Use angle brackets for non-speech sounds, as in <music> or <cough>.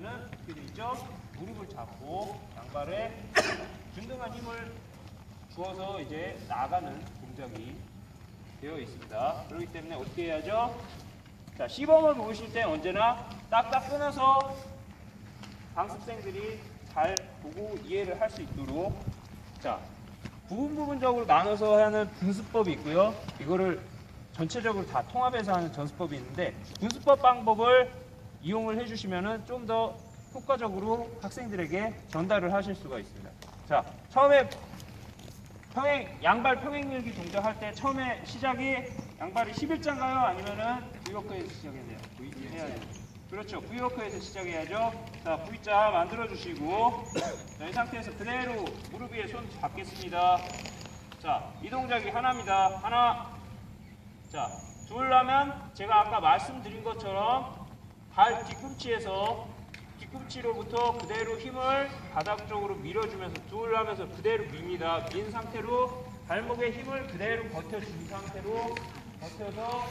는 어떻게 돼 있죠? 무릎을 잡고 양발에 균등한 힘을 주어서 이제 나가는 동작이 되어 있습니다. 그렇기 때문에 어떻게 해야죠? 자, 시범을 보실 때 언제나 딱딱 끊어서 강습생들이 잘 보고 이해를 할 수 있도록 자, 부분 부분적으로 나눠서 하는 분수법이 있고요. 이거를 전체적으로 다 통합해서 하는 전수법이 있는데 분수법 방법을 이용을 해주시면은 좀더 효과적으로 학생들에게 전달을 하실 수가 있습니다. 자, 처음에 평행 양발 평행 밀기 동작할 때 처음에 시작이 양발이 11자인가요? 아니면은 V워크에서 시작해야 돼요? 해야 돼요. 그렇죠. V워크에서 시작해야죠. 자, V자 만들어 주시고 <coughs> 자, 이 상태에서 그대로 무릎 위에 손 잡겠습니다. 자, 이 동작이 하나입니다. 하나. 자, 둘 하면 제가 아까 말씀드린 것처럼 발 뒤꿈치에서 뒤꿈치로부터 그대로 힘을 바닥 쪽으로 밀어주면서 둘 하면서 그대로 밉니다. 민 상태로 발목에 힘을 그대로 버텨준 상태로 버텨서